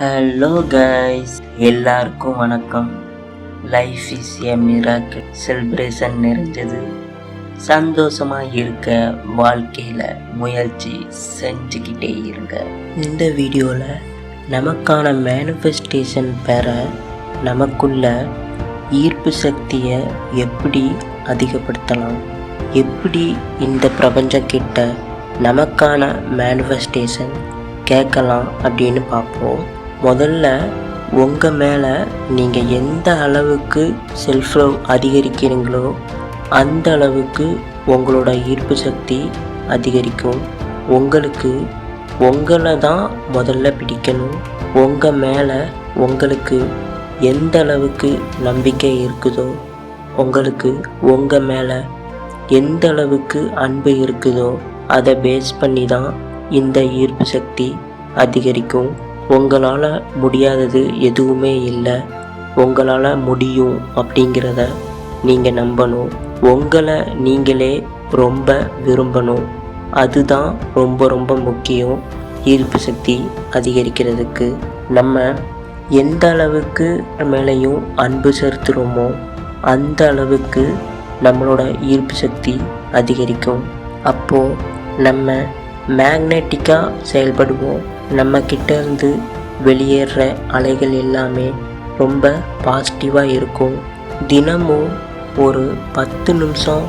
Hello guys எல்லாருக்கும் வணக்கம். Life is a miracle celebration நிறைஞ்சது. சந்தோஷமாக இருக்க வாழ்க்கையில் முயற்சி செஞ்சுக்கிட்டே இருங்க. இந்த வீடியோவில் நமக்கான மேனிஃபெஸ்டேஷன் பெற நமக்குள்ள ஈர்ப்பு சக்தியை எப்படி அதிகப்படுத்தலாம்? எப்படி இந்த பிரபஞ்சக்கிட்ட நமக்கான மேனிஃபெஸ்டேஷன் கேட்கலாம் அப்படின்னு பார்ப்போம். முதல்ல உங்கள் மேலே நீங்கள் எந்த அளவுக்கு செல்ஃப் லவ் அதிகரிக்கிறீங்களோ அந்த அளவுக்கு உங்களோட ஈர்ப்பு சக்தி அதிகரிக்கும். உங்களுக்கு உங்களை தான் முதல்ல பிடிக்கணும். உங்கள் மேலே உங்களுக்கு எந்த அளவுக்கு நம்பிக்கை இருக்குதோ உங்களுக்கு உங்கள் மேலே எந்த அளவுக்கு அன்பு இருக்குதோ அதை பேஸ் பண்ணி தான் இந்த ஈர்ப்பு சக்தி அதிகரிக்கும். உங்களால் முடியாதது எதுவுமே இல்லை. உங்களால் முடியும் அப்படிங்கிறத நீங்கள் நம்பணும். உங்களை நீங்களே ரொம்ப விரும்பணும். அதுதான் ரொம்ப ரொம்ப முக்கியம். ஈர்ப்பு சக்தி அதிகரிக்கிறதுக்கு. நம்ம எந்த அளவுக்கு மேலேயும் அன்பு செலுத்துகிறோமோ அந்த அளவுக்கு நம்மளோட ஈர்ப்பு சக்தி அதிகரிக்கும். அப்போது நம்ம மேக்னெட்டிக்காக செயல்படுவோம். நம்ம இருந்து வெளியேற அலைகள் எல்லாமே ரொம்ப பாசிட்டிவாக இருக்கும். தினமும் ஒரு பத்து நிமிஷம்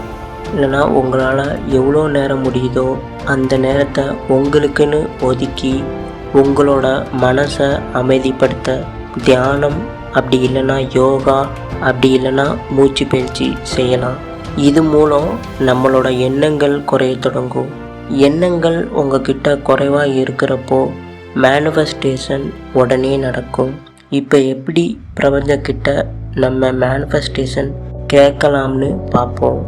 இல்லைன்னா உங்களால் எவ்வளோ நேரம் முடியுதோ அந்த நேரத்தை உங்களுக்குன்னு ஒதுக்கி உங்களோட மனசை அமைதிப்படுத்த தியானம் அப்படி இல்லைன்னா யோகா அப்படி இல்லைன்னா மூச்சு பயிற்சி செய்யலாம். இது மூலம் நம்மளோட எண்ணங்கள் குறைய தொடங்கும். எண்ணங்கள் உங்ககிட்ட குறைவாக இருக்கிறப்போ மேனிஃபெஸ்டேஷன் உடனே நடக்கும். இப்போ எப்படி பிரபஞ்சக்கிட்ட நம்ம மேனிஃபெஸ்டேஷன் கேட்கலாம்னு பார்ப்போம்.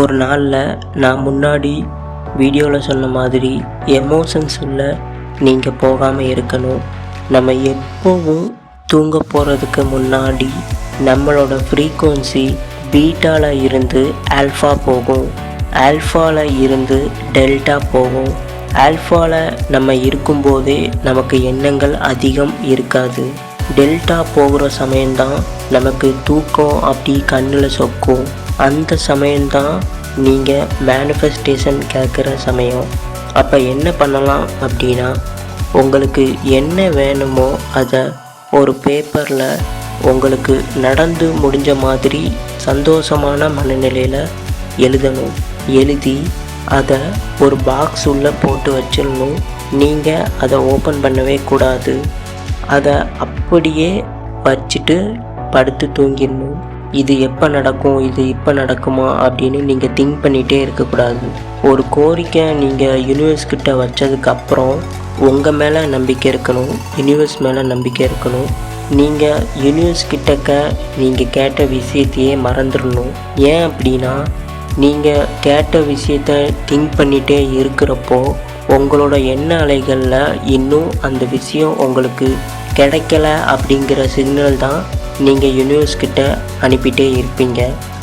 ஒரு நாளில் நான் முன்னாடி வீடியோவில் சொன்ன மாதிரி எமோஷன்ஸ் உள்ள நீங்கள் போகாமல் இருக்கணும். நம்ம எப்போவும் தூங்க போகிறதுக்கு முன்னாடி நம்மளோட ஃப்ரீக்குவன்சி பீட்டாவில் இருந்து ஆல்ஃபா போகும். ஆல்ஃபாவில் இருந்து டெல்டா போகும். ஆல்ஃபாவில் நம்ம இருக்கும்போதே நமக்கு எண்ணங்கள் அதிகம் இருக்காது. டெல்டா போகிற சமயம்தான் நமக்கு தூக்கம் அப்படி கண்ணில் சொக்கும். அந்த சமயம்தான் நீங்கள் மேனிஃபெஸ்டேஷன் கேட்குற சமயம். அப்போ என்ன பண்ணலாம் அப்படின்னா உங்களுக்கு என்ன வேணுமோ அதை ஒரு பேப்பரில் உங்களுக்கு நடந்து முடிஞ்ச மாதிரி சந்தோஷமான மனநிலையில் எழுதணும். எழுதி அதை ஒரு பாக்ஸ் உள்ளே போட்டு வச்சிடணும். நீங்கள் அதை ஓப்பன் பண்ணவே கூடாது. அதை அப்படியே வச்சுட்டு படுத்து தூங்கிடணும். இது எப்போ நடக்கும்? இது இப்போ நடக்குமா? அப்படின்னு நீங்கள் திங்க் பண்ணிகிட்டே இருக்கக்கூடாது. ஒரு கோரிக்கை நீங்கள் யூனிவர்ஸ் கிட்ட வச்சதுக்கப்புறம் உங்கள் மேலே நம்பிக்கை இருக்கணும். யூனிவர்ஸ் மேலே நம்பிக்கை இருக்கணும். நீங்கள் யூனிவர்ஸ் கிட்டக்க நீங்கள் கேட்ட விஷயத்தையே மறந்துடணும். ஏன் அப்படின்னா நீங்கள் கேட்ட விஷயத்த திங்க் பண்ணிகிட்டே இருக்கிறப்போ உங்களோட எண்ண அலைகளில் இன்னும் அந்த விஷயம் உங்களுக்கு கிடைக்கல அப்படிங்கிற சிக்னல் தான் நீங்கள் யூனிவர்ஸ்கிட்ட அனுப்பிட்டே இருப்பீங்க.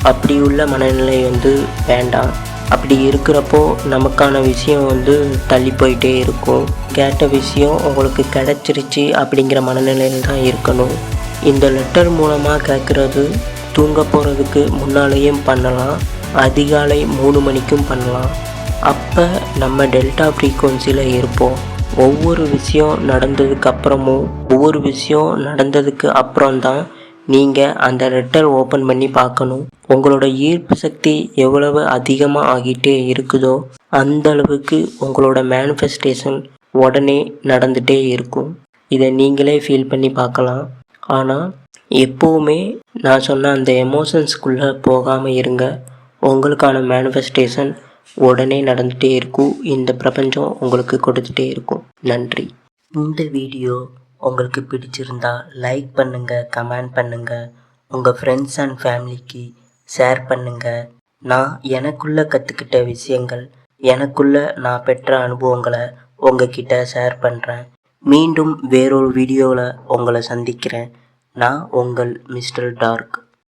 அப்படி உள்ள மனநிலை வந்து வேண்டாம். அப்படி இருக்கிறப்போ நமக்கான விஷயம் வந்து தள்ளி போயிட்டே இருக்கும். கேட்ட விஷயம் உங்களுக்கு கிடச்சிருச்சு அப்படிங்கிற மனநிலையில் தான் இருக்கணும். இந்த லெட்டர் மூலமாக கேட்குறது தூங்க போகிறதுக்கு முன்னாலேயும் பண்ணலாம். அதிகாலை மூணு மணிக்கும் பண்ணலாம். அப்போ நம்ம டெல்டா ஃப்ரீக்குவன்சியில் இருப்போம். ஒவ்வொரு விஷயம் நடந்ததுக்கு அப்புறமும் ஒவ்வொரு விஷயம் நடந்ததுக்கு அப்புறம்தான் நீங்கள் அந்த லெட்டர் ஓப்பன் பண்ணி பார்க்கணும். உங்களோட ஈர்ப்பு சக்தி எவ்வளவு அதிகமாக ஆகிட்டே இருக்குதோ அந்த அளவுக்கு உங்களோட மேனிஃபெஸ்டேஷன் உடனே நடந்துகிட்டே இருக்கும். இதை நீங்களே ஃபீல் பண்ணி பார்க்கலாம். ஆனால் எப்போவுமே நான் சொன்ன அந்த எமோஷன்ஸ்குள்ளே போகாமல் இருங்க. உங்களுக்கான மேனிஃபெஸ்டேஷன் உடனே நடந்துகிட்டே இருக்கும். இந்த பிரபஞ்சம் உங்களுக்கு கொடுத்துட்டே இருக்கும். நன்றி. இந்த வீடியோ உங்களுக்கு பிடிச்சிருந்தா லைக் பண்ணுங்கள் கமெண்ட் பண்ணுங்கள் உங்கள் ஃப்ரெண்ட்ஸ் அண்ட் ஃபேமிலிக்கு ஷேர் பண்ணுங்கள் நான் எனக்குள்ளே கற்றுக்கிட்ட விஷயங்கள் எனக்குள்ளே நான் பெற்ற அனுபவங்களை உங்ககிட்ட ஷேர் பண்ணுறேன் மீண்டும் வேறொரு வீடியோவில் உங்களை சந்திக்கிறேன். நான் உங்கள் மிஸ்டர் டார்க்